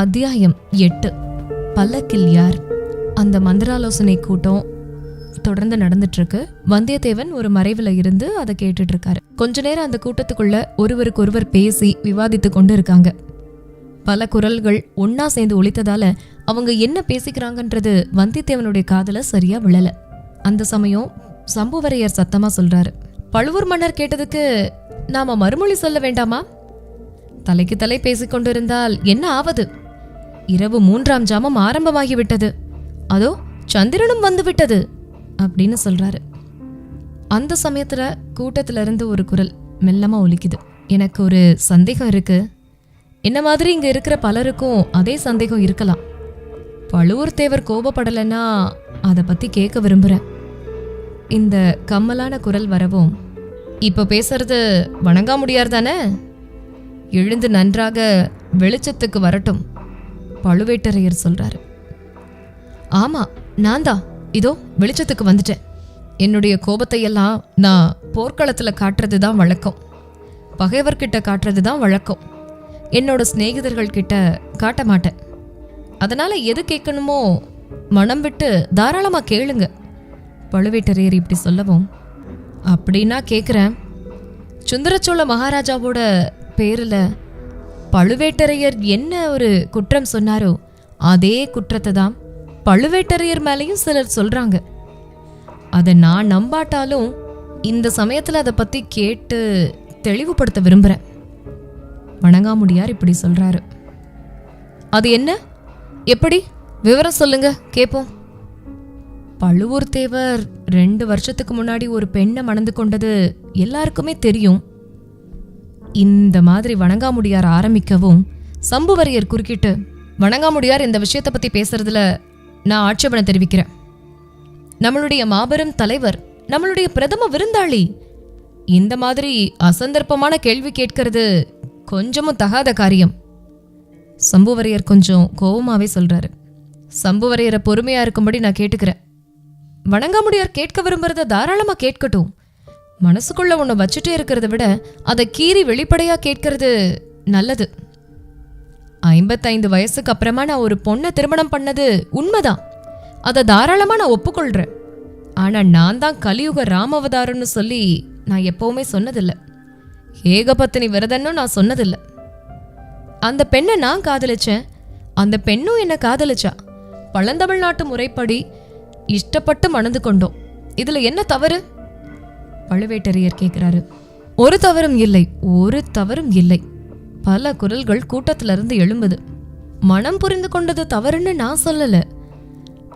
அத்தியாயம் எட்டு. பல்லக்கில் யார் அந்த மந்திராலோசனை கூட்டம் தொடர்ந்து நடந்துட்டு இருக்கு வந்தியத்தேவன் ஒரு மறைவுல இருந்து அதை கேட்டுட்டு இருக்காரு கொஞ்ச நேரம் அந்த கூட்டத்துக்குள்ள ஒருவருக்கு ஒருவர் பேசி விவாதித்து கொண்டு இருக்காங்க பல குரல்கள் ஒன்னா சேர்ந்து ஒழித்ததால அவங்க என்ன பேசிக்கிறாங்கன்றது வந்தியத்தேவனுடைய காதல சரியா விழல. அந்த சமயம் சம்புவரையர் சத்தமா சொல்றாரு. பழுவூர் மன்னர் கேட்டதுக்கு நாம மறுமொழி சொல்ல வேண்டாமா? தலைக்கு தலை பேசிக் கொண்டிருந்தால் என்ன ஆவது? இரவு மூன்றாம் ஜாமம் ஆரம்பமாகிவிட்டது. அதோ சந்திரனும் வந்து விட்டது அப்படின்னு சொல்றாரு. அந்த சமயத்துல கூட்டத்துல இருந்து ஒரு குரல் மெல்லமா ஒலிக்குது. எனக்கு ஒரு சந்தேகம் இருக்கு. என்ன மாதிரி இங்க இருக்கிற பலருக்கும் அதே சந்தேகம் இருக்கலாம். பழுவூர் தேவர் கோபப்படலைன்னா அதை பத்தி கேட்க விரும்புறேன். இந்த கம்மலான குரல் வரவும் இப்போ பேசுறது வணங்காமுடியார் தானே? எழுந்து நன்றாக வெளிச்சத்துக்கு வரட்டும். பழுவேட்டரையர் சொல்றாரு. ஆமா நான் தான் இதோ வெளிச்சத்துக்கு வந்துட்டேன். என்னுடைய கோபத்தை எல்லாம் நான் போர்க்களத்தில் காட்டுறது தான் வழக்கம். பகைவர்கிட்ட காட்டுறது தான் வழக்கம். என்னோட சிநேகிதர்கள் கிட்ட காட்ட மாட்டேன். அதனால எது கேட்கணுமோ மனம் விட்டு தாராளமாக கேளுங்க. பழுவேட்டரையர் இப்படி சொல்லவும் அப்படின்னா கேட்குறேன் சுந்தரச்சோழ மகாராஜாவோட பேரில் பழுவேட்டரையர் என்ன ஒரு குற்றம் சொன்னாரோ அதே குற்றத்தை தான் பழுவேட்டரையர் மேலேயும் சிலர் சொல்றாங்க. அதை நான் நம்பாட்டாலும் இந்த சமயத்தில் அதை பற்றி கேட்டு தெளிவுபடுத்த விரும்புகிறேன் வணங்காமுடியார் இப்படி சொல்கிறாரு அது என்ன? எப்படி? விவரம் சொல்லுங்க கேட்போம் பழுவூர் தேவர் ரெண்டு வருஷத்துக்கு முன்னாடி ஒரு பெண்ணை மணந்து கொண்டது எல்லாருக்குமே தெரியும். இந்த மாதிரி வணங்காமுடியார் ஆரம்பிக்கவும் சம்புவரையர் குறுக்கிட்டு வணங்காமுடியார் இந்த விஷயத்தை பத்தி பேசுறதுல நான் ஆட்சேபனை தெரிவிக்கிறேன். நம்மளுடைய மாபெரும் தலைவர் நம்மளுடைய பிரதம விருந்தாளி. இந்த மாதிரி அசந்தர்ப்பமான கேள்வி கேட்கறது கொஞ்சமும் தகாத காரியம். சம்புவரையர் கொஞ்சம் கோவமாவே சொல்றாரு. சம்புவரையரை பொறுமையா இருக்கும்படி நான் கேட்டுக்கிறேன். வணங்காமுடியார் கேட்க விரும்புறத தாராளமா கேட்கட்டும். மனசுக்குள்ள ஒன்று வச்சுட்டே இருக்கிறத விட அதை கீறி வெளிப்படையா கேட்கறது நல்லது. ஐம்பத்தைந்து வயசுக்கு அப்புறமா நான் ஒரு பொண்ணை திருமணம் பண்ணது உண்மைதான். அதை தாராளமா நான் ஒப்புக்கொள்றேன். ஆனா நான் தான் கலியுக ராமவதாரம்னு சொல்லி நான் எப்பவுமே சொன்னதில்லை. ஏகபத்தினி விரதன்னு நான் சொன்னதில்லை. அந்த பெண்ணை நான் காதலிச்சேன். அந்த பெண்ணும் என்னை காதலிச்சா. பழந்தமிழ்நாட்டு முறைப்படி இஷ்டப்பட்டு மணந்து கொண்டோம். இதுல என்ன தவறு? பழுவேட்டரையர் கேட்கிறாரு ஒரு தவறும் இல்லை ஒரு தவறும் இல்லை. பல குரல்கள் கூட்டத்திலிருந்து எழும்புது. மனம் புரிந்து கொண்டது தவறுன்னு நான் சொல்லல.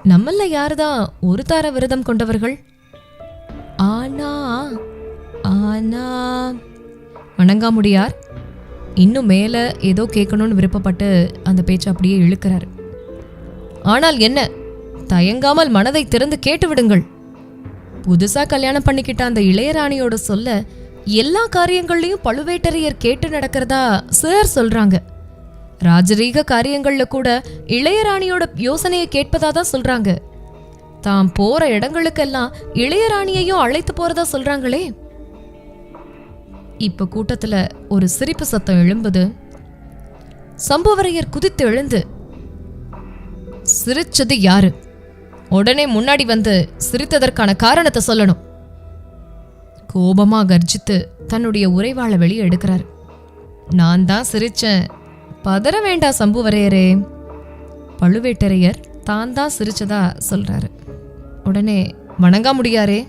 நம்மள யாருதான் ஒரு தார விரதம் கொண்டவர்கள்? ஆனா ஆனா வணங்காமுடியார் இன்னும் மேலே ஏதோ கேட்கணும்னு விருப்பப்பட்டு அந்த பேச்சை அப்படியே இழுக்கிறாரு. ஆனால் என்ன தயங்காமல் மனதை திறந்து கேட்டு விடுங்கள் புதுசா கல்யாணம் பண்ணிக்கிட்ட அந்த இளையராணியோட சொல்ல எல்லா காரியங்கள்லையும் பழுவேட்டரையர் கேட்டு நடக்கிறதா சார் சொல்றாங்க. ராஜரீக காரியங்கள்ல கூட இளையராணியோட யோசனையை கேட்பதா தான் சொல்றாங்க. தாம் போற இடங்களுக்கெல்லாம் இளையராணியையும் அழைத்து போறதா சொல்றாங்களே. இப்ப கூட்டத்துல ஒரு சிரிப்பு சத்தம் எழும்புது. சம்புவரையர் குதித்து எழுந்து சிரிச்சது யாரு? உடனே முன்னாடி வந்து சிரித்ததற்கான காரணத்தை சொல்லணும். கோபமா கர்ஜித்து தன்னுடைய உரைவாளை வெளியே எடுக்கிறார். நான் தான் சிரிச்சேன். பதற வேண்டாம் சம்புவரையரே. பழுவேட்டரையர் தான் தான் சிரிச்சதா? சொல்றாரு. உடனே வணங்கா முடியாரே.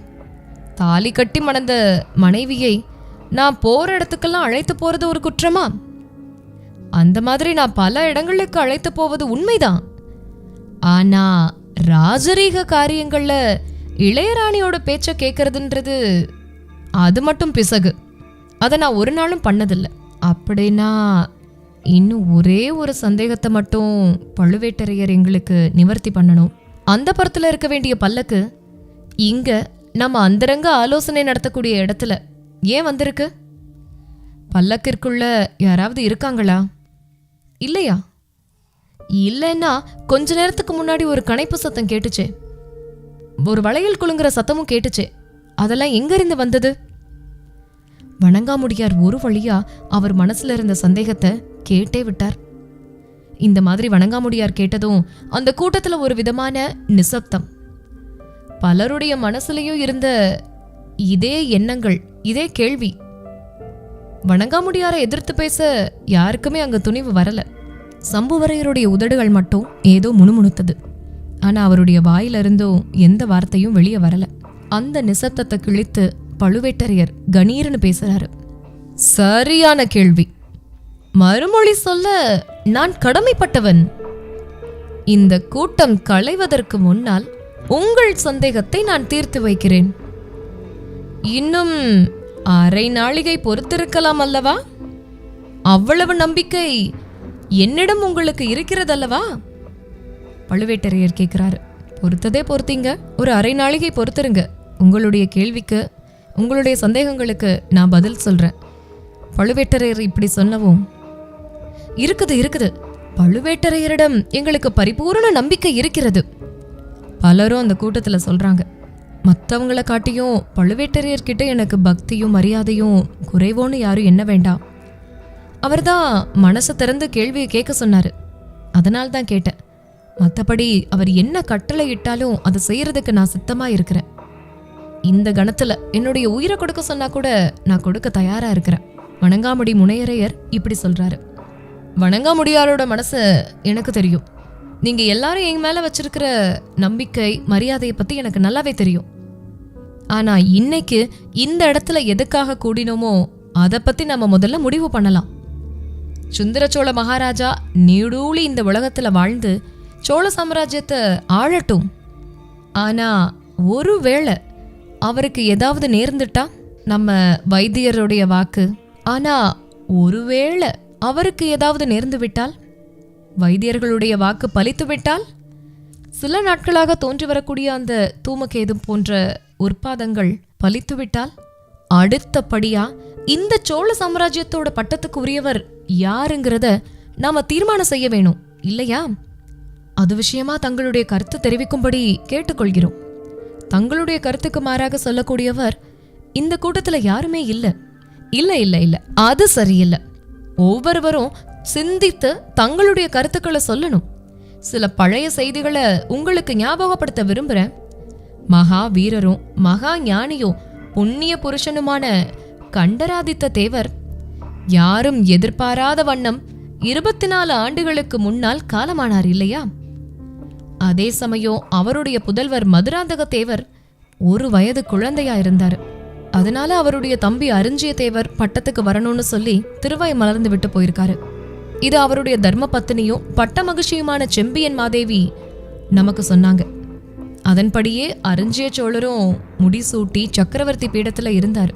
தாலி கட்டி மணந்த மனைவியை நான் போற இடத்துக்கெல்லாம் அழைத்து போறது ஒரு குற்றமா? அந்த மாதிரி நான் பல இடங்களுக்கு அழைத்து போவது உண்மைதான். ஆனா ராஜரீக காரியங்களில் இளையராணியோட பேச்சை கேட்கறதுன்றது அது மட்டும் பிசகு. அதை நான் ஒரு நாளும் பண்ணதில்லை. அப்படின்னா இன்னும் ஒரே ஒரு சந்தேகத்தை மட்டும் பழுவேட்டரையர் எங்களுக்கு நிவர்த்தி பண்ணணும். அந்த புறத்தில் இருக்க வேண்டிய பல்லக்கு இங்கே நம்ம அந்தரங்க ஆலோசனை நடத்தக்கூடிய இடத்துல ஏன் வந்திருக்கு? பல்லக்கிற்குள்ள யாராவது இருக்காங்களா? இல்லையா? இல்லைன்னா கொஞ்ச நேரத்துக்கு முன்னாடி ஒரு கணைப்பு சத்தம் கேட்டுச்சே. ஒரு வளையல் குலுங்குற சத்தமும் கேட்டுச்சே. அதெல்லாம் எங்கிருந்து வந்தது? வணங்காமுடியார் ஒரு வழியா அவர் மனசுல இருந்த சந்தேகத்தை கேட்டே விட்டார். இந்த மாதிரி வணங்காமுடியார் கேட்டதும் அந்த கூட்டத்துல ஒரு விதமான நிசப்தம். பலருடைய மனசுலயும் இருந்த இதே எண்ணங்கள் இதே கேள்வி. வணங்காமுடியாரை எதிர்த்து பேச யாருக்குமே அங்க துணிவு வரலை. சம்புவரையருடைய உதடுகள் மட்டும் ஏதோ முணுமுணுத்தது. ஆனா அவருடைய வாயிலிருந்தும் எந்த வார்த்தையும் வெளியே வரல. அந்த நிசப்தத்தை கிழித்து பழுவேட்டரையர் கணீர்னு பேசுறாரு. சரியான கேள்வி. மறுமொழி சொல்ல நான் கடமைப்பட்டவன். இந்த கூட்டம் களைவதற்கு முன்னால் உங்கள் சந்தேகத்தை நான் தீர்த்து வைக்கிறேன். இன்னும் அரை நாளிகை பொறுத்திருக்கலாம் அல்லவா? அவ்வளவு நம்பிக்கை என்னிடம் உங்களுக்கு இருக்கிறதல்லவா? பழுவேட்டரையர் கேட்கிறாரு பொறுத்ததே பொறுத்தீங்க. ஒரு அரை நாளிகை பொறுத்துருங்க. உங்களுடைய கேள்விக்கு உங்களுடைய சந்தேகங்களுக்கு நான் பதில் சொல்றேன். பழுவேட்டரையர் இப்படி சொன்னவும் இருக்குது இருக்குது. பழுவேட்டரையரிடம் எங்களுக்கு பரிபூரண நம்பிக்கை இருக்கிறது. பலரும் அந்த கூட்டத்தில் சொல்றாங்க மற்றவங்கள காட்டியும் பழுவேட்டரையர்கிட்ட எனக்கு பக்தியும் மரியாதையும் குறைவோன்னு யாரும் என்ன வேண்டாம். அவர்தான் மனசை திறந்து கேள்வியை கேட்க சொன்னாரு. அதனால தான் கேட்டேன். மற்றபடி அவர் என்ன கட்டளை இட்டாலும் அதை செய்யறதுக்கு நான் சித்தமா இருக்கிறேன். இந்த கணத்துல என்னுடைய உயிரை கொடுக்க சொன்னா கூட நான் கொடுக்க தயாரா இருக்கிறேன். வணங்காமுடி முனையரையர் இப்படி சொல்றாரு. வணங்காமுடியாரோட மனசு எனக்கு தெரியும். நீங்க எல்லாரும் என் மேல வச்சிருக்கிற நம்பிக்கை மரியாதையை பத்தி எனக்கு நல்லாவே தெரியும். ஆனா இன்னைக்கு இந்த இடத்துல எதுக்காக கூடினோமோ அதை பத்தி நம்ம முதல்ல முடிவு பண்ணலாம். சுந்தர சோழ மகாராஜா நீடூழி இந்த உலகத்தில் வாழ்ந்து சோழ சாம்ராஜ்யத்தை ஆழட்டும் ஆனால் ஒருவேளை அவருக்கு ஏதாவது நேர்ந்துட்டா? நம்ம வைத்தியருடைய வாக்கு. ஆனால் ஒருவேளை அவருக்கு ஏதாவது நேர்ந்து விட்டால்? வைத்தியர்களுடைய வாக்கு பலித்து விட்டால்? சில நாட்களாக தோன்றி வரக்கூடிய அந்த தூமகேது போன்ற உற்பாதங்கள் பலித்துவிட்டால் அடுத்தபடியா இந்த சோழ சாம்ராஜ்யத்தோட பட்டத்துக்கு உரியவர் யாருங்கிறத நாம தீர்மானம் செய்ய வேணும் இல்லையா? அது விஷயமா தங்களுடைய கருத்து தெரிவிக்கும்படி கேட்டுக்கொள்கிறோம். தங்களுடைய கருத்துக்கு மாறாக சொல்லக்கூடியவர் இந்த கூட்டத்துல யாருமே இல்ல. இல்ல இல்ல இல்ல. அது சரியில்லை. ஒவ்வொருவரும் சிந்தித்து தங்களுடைய கருத்துக்களை சொல்லணும். சில பழைய செய்திகளை உங்களுக்கு ஞாபகப்படுத்த விரும்புறேன். மகா வீரரும் மகா ஞானியும் புண்ணிய புருஷனுமான கண்டராதித்த தேவர் யாரும் எதிர்பாராத வண்ணம் இருபத்தி நாலு ஆண்டுகளுக்கு முன்னால் காலமானார் இல்லையா? அதே சமயம் அவருடைய புதல்வர் மதுராந்தக தேவர் ஒரு வயது குழந்தையா இருந்தார் அதனால அவருடைய தம்பி அருஞ்சிய தேவர் பட்டத்துக்கு வரணும்னு சொல்லி திருவாய் மலர்ந்து விட்டு போயிருக்காரு. இது அவருடைய தர்ம பத்தினியும் பட்ட மகிழ்ச்சியுமான செம்பியன் மாதேவி நமக்கு சொன்னாங்க. அதன்படியே அருஞ்சிய சோழரும் முடிசூட்டி சக்கரவர்த்தி பீடத்துல இருந்தார்.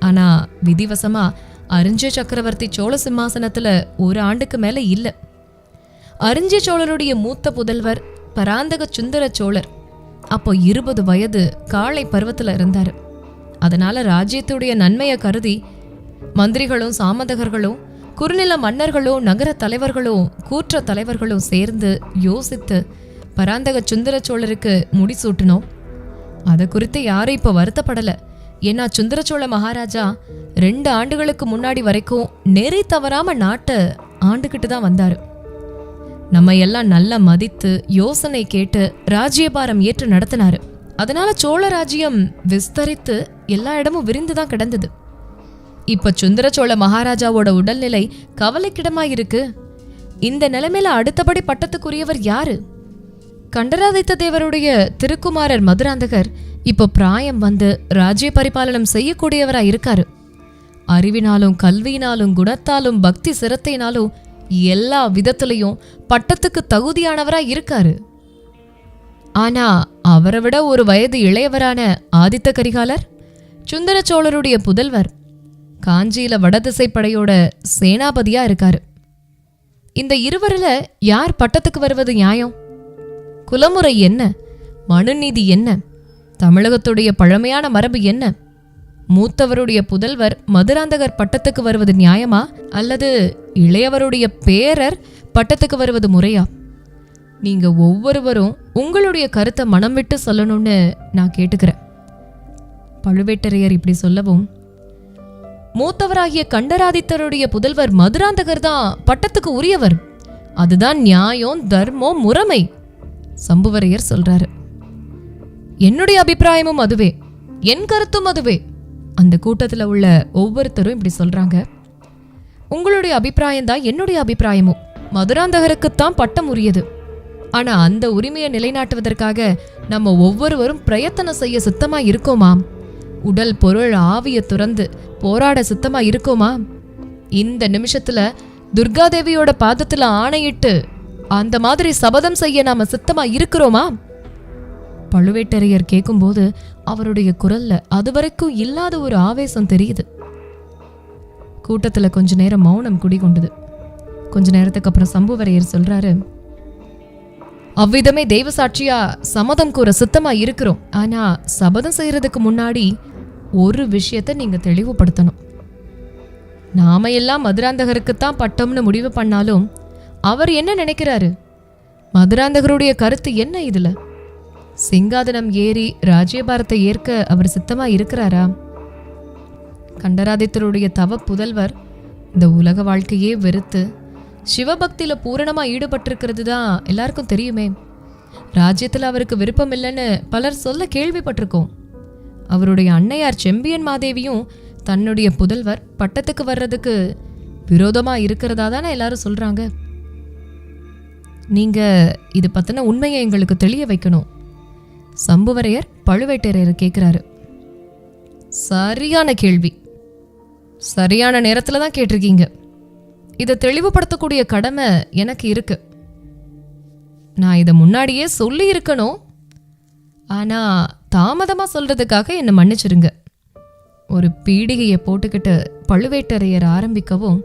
ஆனா விதிவசமா அருஞ்சிய சக்கரவர்த்தி சோழ சிம்மாசனத்துல ஒரு ஆண்டுக்கு மேல இல்ல. அருஞ்சிய சோழருடைய மூத்த புதல்வர் பராந்தக சுந்தர சோழர் அப்போ இருபது வயது காளை பருவத்துல இருந்தார். அதனால ராஜ்யத்துடைய நன்மையை கருதி மந்திரிகளும் சாமந்தகர்களும் குறுநில மன்னர்களும் நகர தலைவர்களும் கூற்ற தலைவர்களும் சேர்ந்து யோசித்து பராந்தக சுந்தர சோழருக்கு முடிசூட்டினோம் அதை குறித்து யாரும் இப்போ வருத்தப்படலை. ஏன்னா சுந்தர சோழ மகாராஜா ரெண்டு ஆண்டுகளுக்கு முன்னாடி வரைக்கும் நெறி தவறாமல் நாட்டை ஆண்டுக்கிட்டு தான் வந்தார். நம்ம எல்லாம் நல்லா மதித்து யோசனை கேட்டு ராஜ்யபாரம் ஏற்று நடத்தினாரு. அதனால சோழ ராஜ்யம் விஸ்தரித்து எல்லா இடமும் விரிந்து தான் கிடந்தது. இப்ப சுந்தர சோழ மகாராஜாவோட உடல்நிலை கவலைக்கிடமா இருக்கு இந்த நிலைமையில அடுத்தபடி பட்டத்துக்குரியவர் யாரு? கண்டராதித்த தேவருடைய திருக்குமாரர் மதுராந்தகர் இப்போ பிராயம் வந்து ராஜ்ய பரிபாலனம் செய்யக்கூடியவரா இருக்காரு. அறிவினாலும் கல்வியினாலும் குணத்தாலும் பக்தி சிரத்தையினாலும் எல்லா விதத்திலையும் பட்டத்துக்கு தகுதியானவரா இருக்காரு. ஆனா அவரை விட ஒரு வயது இளையவரான ஆதித்த கரிகாலர் சுந்தர சோழருடைய புதல்வர் காஞ்சியில வடதிசை படையோட சேனாபதியா இருக்காரு. இந்த இருவரில் யார் பட்டத்துக்கு வருவது நியாயம்? குலமுறை என்ன? மனுநீதி என்ன? தமிழகத்துடைய பழமையான மரபு என்ன? மூத்தவருடைய புதல்வர் மதுராந்தகர் பட்டத்துக்கு வருவது நியாயமா? அல்லது இளையவருடைய பேரர் பட்டத்துக்கு வருவது முறையா? நீங்க ஒவ்வொருவரும் உங்களுடைய கருத்தை மனம் விட்டு சொல்லணும்னு நான் கேட்டுக்கிறேன். பழுவேட்டரையர் இப்படி சொல்லவும் மூத்தவராகிய கண்டராதித்தருடைய புதல்வர் மதுராந்தகர் தான் பட்டத்துக்கு உரியவர். அதுதான் நியாயம் தர்மம் முறைமை. சம்புவரையர் சொல்றாரு. என்னுடைய அபிப்பிராயமும் அதுவே. என் கருத்தும் அதுவே. அந்த கூட்டத்தில் உள்ள ஒவ்வொருத்தரும் இப்படி சொல்றாங்க. உங்களுடைய அபிப்பிராயம் தான் என்னுடைய அபிப்பிராயமும் மதுராந்தகருக்குத்தான் பட்டம் உரியது. ஆனா அந்த உரிமையை நிலைநாட்டுவதற்காக நம்ம ஒவ்வொருவரும் பிரயத்தனம் செய்ய சுத்தமா இருக்கோமாம் உடல் பொருள் ஆவிய துறந்து போராட சுத்தமா இருக்கோமா? இந்த நிமிஷத்துல துர்காதேவியோட பாதத்துல ஆணையிட்டு அந்த மாதிரி சபதம் செய்ய நாம சித்தமா இருக்கிறோமா? பழுவேட்டரையர் கேட்கும்போது அவருடைய குரல்ல அதுவரைக்கும் இல்லாத ஒரு ஆவேசம் தெரியுது. கூட்டத்துல கொஞ்ச நேரம் மௌனம் குடிகொண்டது. கொஞ்ச நேரத்துக்கு அப்புறம் சம்புவரையர் சொல்றாரு அவ்விதமே தெய்வ சாட்சியா சம்மதம் கூற சுத்தமா இருக்கிறோம். ஆனா சபதம் செய்யறதுக்கு முன்னாடி ஒரு விஷயத்த நீங்க தெளிவுபடுத்தணும். நாம எல்லாம் மதுராந்தகருக்குத்தான் பட்டம்னு முடிவு பண்ணாலும் அவர் என்ன நினைக்கிறாரு? மதுராந்தகருடைய கருத்து என்ன இதுல? சிங்காதனம் ஏறி ராஜ்யபாரத்தை ஏற்க அவர் சித்தமா இருக்கிறாரா? கண்டராதித்தருடைய தவ புதல்வர் இந்த உலக வாழ்க்கையே வெறுத்து சிவபக்தியில பூரணமா ஈடுபட்டிருக்கிறது தான் எல்லாருக்கும் தெரியுமே. ராஜ்யத்தில் அவருக்கு விருப்பம் இல்லைன்னு பலர் சொல்ல கேள்விப்பட்டிருக்கோம். அவருடைய அன்னையார் செம்பியன் மாதேவியும் தன்னுடைய புதல்வர் பட்டத்துக்கு வர்றதுக்கு விரோதமா இருக்கிறதா தானே எல்லாரும் சொல்றாங்க. நீங்கள் இது பற்றின உண்மையை எங்களுக்கு தெளிய வைக்கணும். சம்புவரையர் பழுவேட்டரையர் கேட்குறாரு. சரியான கேள்வி. சரியான நேரத்தில் தான் கேட்டிருக்கீங்க. இதை தெளிவுபடுத்தக்கூடிய கடமை எனக்கு இருக்கு. நான் இதை முன்னாடியே சொல்லி இருக்கணும் ஆனால் தாமதமாக சொல்கிறதுக்காக என்னை மன்னிச்சிருங்க. ஒரு பீடிகையை போட்டுக்கிட்டு பழுவேட்டரையர் ஆரம்பிக்கவும்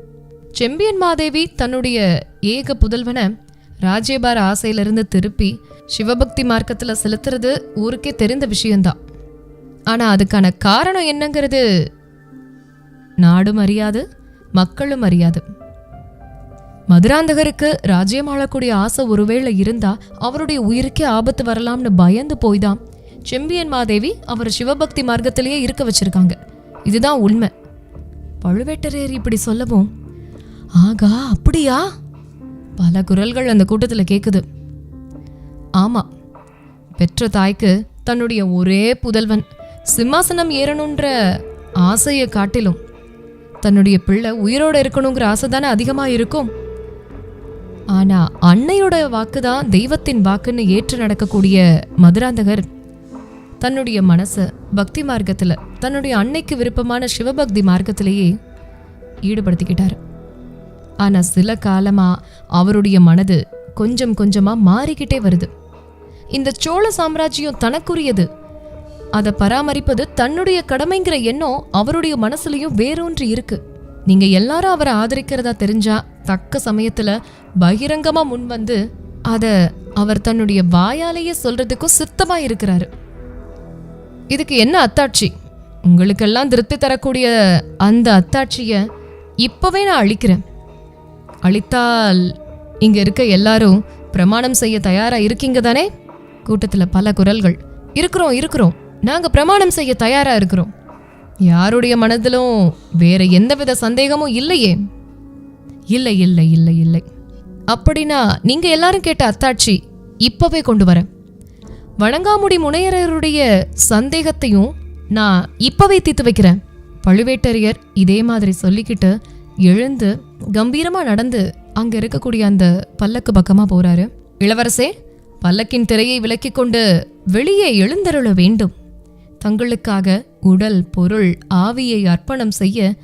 செம்பியன் மாதேவி தன்னுடைய ஏக புதல்வனை ராஜ்யபார ஆசையிலிருந்து திருப்பி சிவபக்தி மார்க்கத்தில் செலுத்துறது ஊருக்கே தெரிந்த விஷயம்தான். ஆனால் அதுக்கான காரணம் என்னங்கிறது நாடும் அறியாது மக்களும் அறியாது. மதுராந்தகருக்கு ராஜ்யம் ஆளக்கூடிய ஆசை ஒருவேளை இருந்தா அவருடைய உயிருக்கே ஆபத்து வரலாம்னு பயந்து போய்தான் செம்பியன் மாதேவி அவர் சிவபக்தி மார்க்கத்திலேயே இருக்க வச்சிருக்காங்க. இதுதான் உண்மை. பழுவேட்டரையர் இப்படி சொல்லவும் ஆகா அப்படியா? பல குரல்கள் அந்த கூட்டத்தில் கேட்குது ஆமாம் பெற்ற தாய்க்கு தன்னுடைய ஒரே புதல்வன். சிம்மாசனம் ஏறணுன்ற ஆசையை காட்டிலும் தன்னுடைய பிள்ளை உயிரோட இருக்கணுங்கிற ஆசை தானே அதிகமாக இருக்கும். ஆனால் அன்னையோட வாக்கு தான் தெய்வத்தின் வாக்குன்னு ஏற்று நடக்கக்கூடிய மதுராந்தகர். தன்னுடைய மனசை பக்தி மார்க்கத்தில் தன்னுடைய அன்னைக்கு விருப்பமான சிவபக்தி மார்க்கத்திலேயே ஈடுபடுத்திக்கிட்டார். ஆனா சில காலமா அவருடைய மனது கொஞ்சம் கொஞ்சமா மாறிக்கிட்டே வருது. இந்த சோழ சாம்ராஜ்யம் தனக்குரியது. அதை பராமரிப்பது தன்னுடைய கடமைங்கிற எண்ணம் அவருடைய மனசுலயும் வேறொன்று இருக்கு. நீங்க எல்லாரும் அவரை ஆதரிக்கிறதா தெரிஞ்சா தக்க சமயத்துல பகிரங்கமா முன் வந்து அத அவர் தன்னுடைய வாயாலேயே சொல்றதுக்கும் சித்தமா இருக்கிறாரு. இதுக்கு என்ன அத்தாட்சி? உங்களுக்கெல்லாம் திருப்தி தரக்கூடிய அந்த அத்தாட்சிய இப்பவே நான் அழிக்கிறேன். அளித்தால் இங்க இருக்க எல்லாரும் பிரமாணம் செய்ய தயாரா இருக்கீங்க தானே? கூட்டத்துல பல குரல்கள். இருக்கிறோம் இருக்கிறோம். நாங்க பிரமாணம் செய்ய தயாரா இருக்கிறோம். யாருடைய மனதிலும் வேற எந்தவித சந்தேகமும் இல்லையே? இல்லை இல்லை இல்லை இல்லை. அப்படின்னா நீங்க எல்லாரும் கேட்ட அத்தாட்சி இப்பவே கொண்டு வரேன். வணங்காமுடி முனையரருடைய சந்தேகத்தையும் நான் இப்பவே தீர்த்து வைக்கிறேன். பழுவேட்டரையர் இதே மாதிரி சொல்லிக்கிட்டு எழுந்து கம்பீரமா நடந்து அங்க இருக்கக்கூடிய அந்த பல்லக்கு பக்கமா போறாரு. இளவரசே பல்லக்கின் திரையை விலக்கிக் கொண்டு வெளியே எழுந்தருள வேண்டும். தங்களுக்காக உடல் பொருள் ஆவியை அர்ப்பணம் செய்ய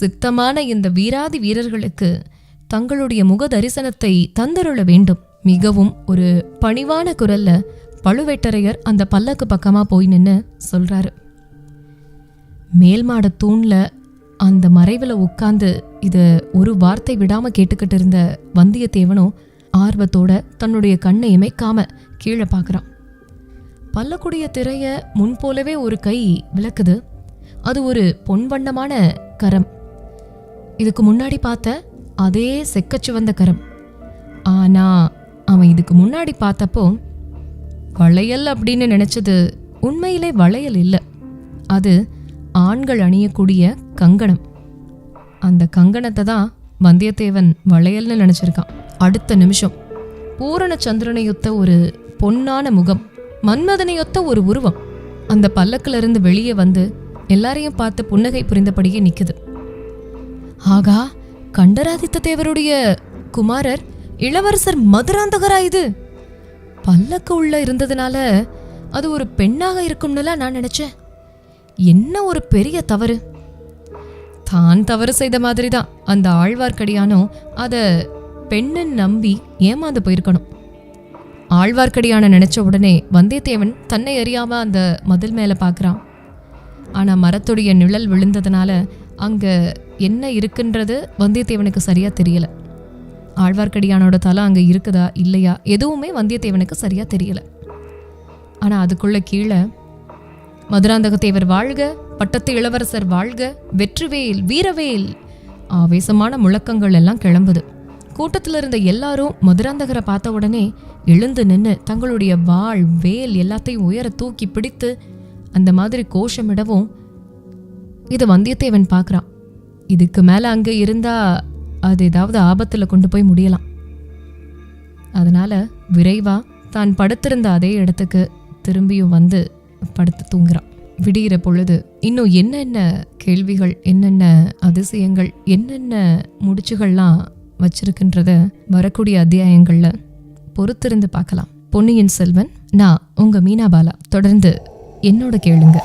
சித்தமான இந்த வீராதி வீரர்களுக்கு தங்களுடைய முக தரிசனத்தை தந்தருள வேண்டும். மிகவும் ஒரு பணிவான குரல்ல பழுவேட்டரையர் அந்த பல்லக்கு பக்கமா போய் நின்னு சொல்றாரு. மேல்மாட தூண்ல அந்த மறைவில் உட்கார்ந்து இதை ஒரு வார்த்தை விடாமல் கேட்டுக்கிட்டு இருந்த வந்தியத்தேவனும் ஆர்வத்தோட தன்னுடைய கண்ணை இமைக்காம கீழே பார்க்குறான் பல்லக்குடைய திரையை முன்போலவே ஒரு கை விளக்குது. அது ஒரு பொன் வண்ணமான கரம். இதுக்கு முன்னாடி பார்த்த அதே செக்கச்சிவந்த கரம். ஆனால் அவன் இதுக்கு முன்னாடி பார்த்தப்போ வளையல் அப்படின்னு நினச்சது உண்மையிலே வளையல் இல்லை. அது ஆண்கள் அணியக்கூடிய கங்கணம். அந்த கங்கணத்தை தான் வந்தியத்தேவன் வளையல்னு நினச்சிருக்கான். அடுத்த நிமிஷம். பூரண சந்திரனையொத்த ஒரு பொன்னான முகம் மன்மதனையொத்த ஒரு உருவம். அந்த பல்லக்கில் இருந்து வெளியே வந்து எல்லாரையும் பார்த்து புன்னகை புரிந்தபடியே நிற்குது ஆகா கண்டராதித்த தேவருடைய குமாரர் இளவரசர் மதுராந்தகரா இது? பல்லக்கு உள்ள இருந்ததுனால அது ஒரு பெண்ணாக இருக்கும்னுலாம் நான் நினைச்சேன். என்ன ஒரு பெரிய தவறு? தான் தவறு செய்த மாதிரி தான் அந்த ஆழ்வார்க்கடியானோ அதை பெண்ணன் நம்பி ஏமாந்து போயிருக்கணும். ஆழ்வார்க்கடியான நினைச்ச உடனே வந்தியத்தேவன் தன்னை அறியாம அந்த மதில் மேலே பார்க்குறான் ஆனால் மரத்துடைய நிழல் விழுந்ததுனால அங்கே என்ன இருக்குன்றது வந்தியத்தேவனுக்கு சரியாக தெரியலை. ஆழ்வார்க்கடியானோட தலை அங்கே இருக்குதா இல்லையா எதுவுமே வந்தியத்தேவனுக்கு சரியாக தெரியலை. ஆனால் அதுக்குள்ளே கீழே மதுராந்தகத்தேவர் வாழ்க பட்டத்து இளவரசர் வாழ்க வெற்றிவேல் வீரவேல். ஆவேசமான முழக்கங்கள் எல்லாம் கிளம்புது. கூட்டத்தில் இருந்த எல்லாரும் மதுராந்தகரை பார்த்த உடனே எழுந்து நின்று தங்களுடைய வாள் வேல் எல்லாத்தையும் உயர தூக்கி பிடித்து அந்த மாதிரி கோஷமிடவும் இதை வந்தியத்தேவன் பார்க்குறான். இதுக்கு மேலே அங்கே இருந்தால் அது ஏதாவது ஆபத்தில் கொண்டு போய் முடியலாம். அதனால் விரைவாக தான் படுத்திருந்த அதே இடத்துக்கு திரும்பியும் வந்து படுத்து தூங்குறான். விடிகிற பொழுது இன்னும் என்னென்ன கேள்விகள் என்னென்ன அதிசயங்கள் என்னென்ன முடிச்சுகள்லாம் வச்சிருக்கின்றத வரக்கூடிய அத்தியாயங்களில் பொறுத்திருந்து பார்க்கலாம். பொன்னியின் செல்வன் நான் உங்கள் மீனாபாலா தொடர்ந்து என்னோட கேளுங்க.